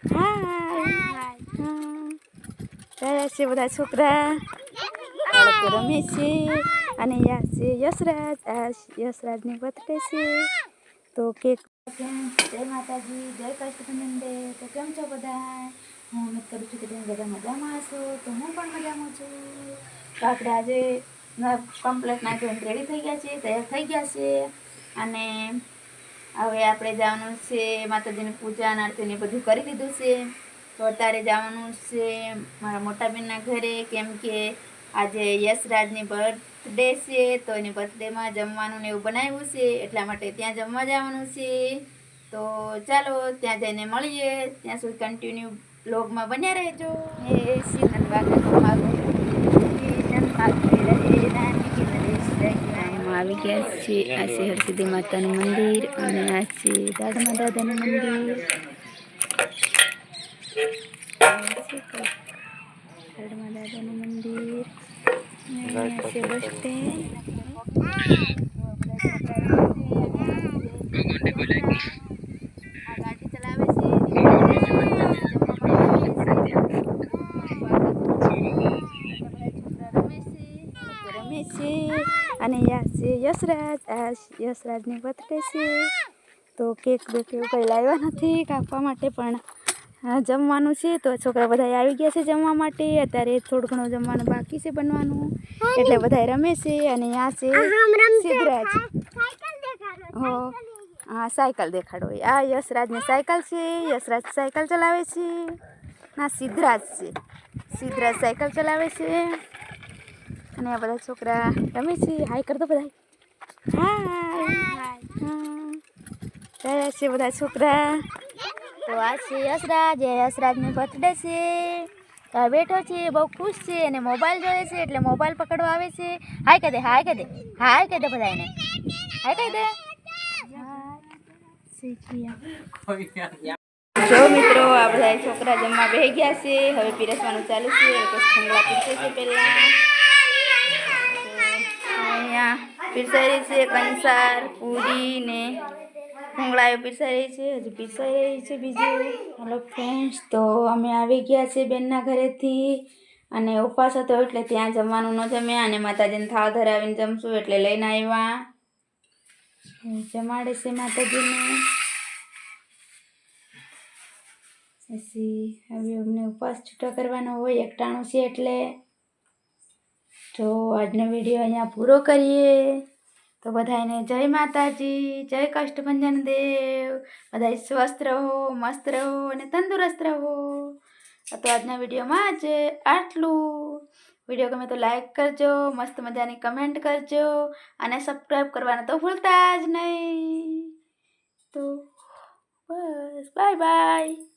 હાય છે બધા છોકરા બાળકો રમે છે અને યા છે યશરાજ આ યશરાજની બર્થડે છે તો કેક જય માતાજી જય કૃષ્ણનંદે તો કેમ છો બધા હું ઉમેદ કરું છું કે તમે બધા મજામાં હશો તો હું પણ મજામાં છું તો આપણે આજે કમ્પ્લેટ નાખ્યું રેડી થઈ ગયા છે તૈયાર થઈ ગયા છે અને હવે આપણે જવાનું છે, માતાજીની પૂજા, આરતીને બધું કરી દીધું છે. તો અત્યારે જવાનું છે મારા મોટા બેનના ઘરે, કેમ કે આજે યશરાજની બર્થડે છે, તો એની બર્થડેમાં જમવાનું ને એવું બનાવ્યું છે, એટલા માટે ત્યાં જમવા જવાનું છે. તો ચાલો, ત્યાં જઈને મળીએ. ત્યાં સુધી કન્ટિન્યુ બ્લોગમાં બન્યા રહેજો. એ સિંહન વાગે મારું સિંહન વાગે રહે નાની કે નરેશ આમાં આવી ગયા છે આ છે હરસિદ્ધિ માતાનું મંદિર અને આ છે દાદામાં દાદાનું મંદિર. હરડમાં દાદાનું મંદિર. અને આ છે બસ સ્ટેન્ડ. છે. અને યા છે યશરાજ. આ યશરાજની બર્થડે છે. તો કેક બેક એવું કંઈ લાવ્યા નથી કાપવા માટે પણ જમવાનું છે તો છોકરા બધા આવી ગયા છે જમવા માટે. અત્યારે થોડું ઘણું જમવાનું બાકી છે બનવાનું. એટલે બધા રમે છે અને આ છે સિદ્ધરાજ. હો હા સાયકલ દેખાડો. આ યશરાજની સાયકલ છે. યશરાજ સાયકલ ચલાવે છે. ના સિદ્ધરાજ છે. સિદ્ધરાજ સાયકલ ચલાવે છે. અને આ બધા છોકરા રમે છે. હાય કરતો બધા. હાય રહ્યા છે બધા છોકરા. તો આ છે યશરાજ એ યશરાજનો બર્થડે છે. તો બેઠો છે, બહુ ખુશ છે અને મોબાઈલ જોવે છે એટલે મોબાઈલ પકડવા આવે છે. હાય કહી દે હાય કહી દે. હાય કહી દે બધા એને હાય કહી દે. જો મિત્રો, આ બધા છોકરા જમવા બે ગયા છે. હવે પીરસવાનું ચાલુ છે. તો છે પહેલા. પીરસાઈ રહી છે કંસાર પૂરી ને ભૂંગળાઓ પીરસાઈ રહી છે હજી પીરસાઈ રહી છે બીજું હેલો ફ્રેન્ડ્સ તો અમે આવી ગયા છે બેનના ઘરેથી અને ઉપવાસ હતો એટલે ત્યાં જમવાનું ન જમ્યા અને માતાજીને થાળ ધરાવીને જમશું એટલે લઈને આવ્યા જમાડે છે માતાજીને પછી હવે અમને ઉપવાસ છૂટો કરવાનો હોય એકટાણું છે એટલે તો આજનો વીડિયો અહીંયા પૂરો કરીએ. તો બધાને જય માતાજી, જય કષ્ટભંજન દેવ. બધા સ્વસ્થ રહો, મસ્ત રહો અને તંદુરસ્ત રહો. તો આજના વિડીયોમાં જ આટલું. વીડિયો ગમે તો લાઈક કરજો, મસ્ત મજાની કમેન્ટ કરજો અને સબસ્ક્રાઈબ કરવાનું તો ભૂલતા જ નહીં. તો બસ, બાય બાય.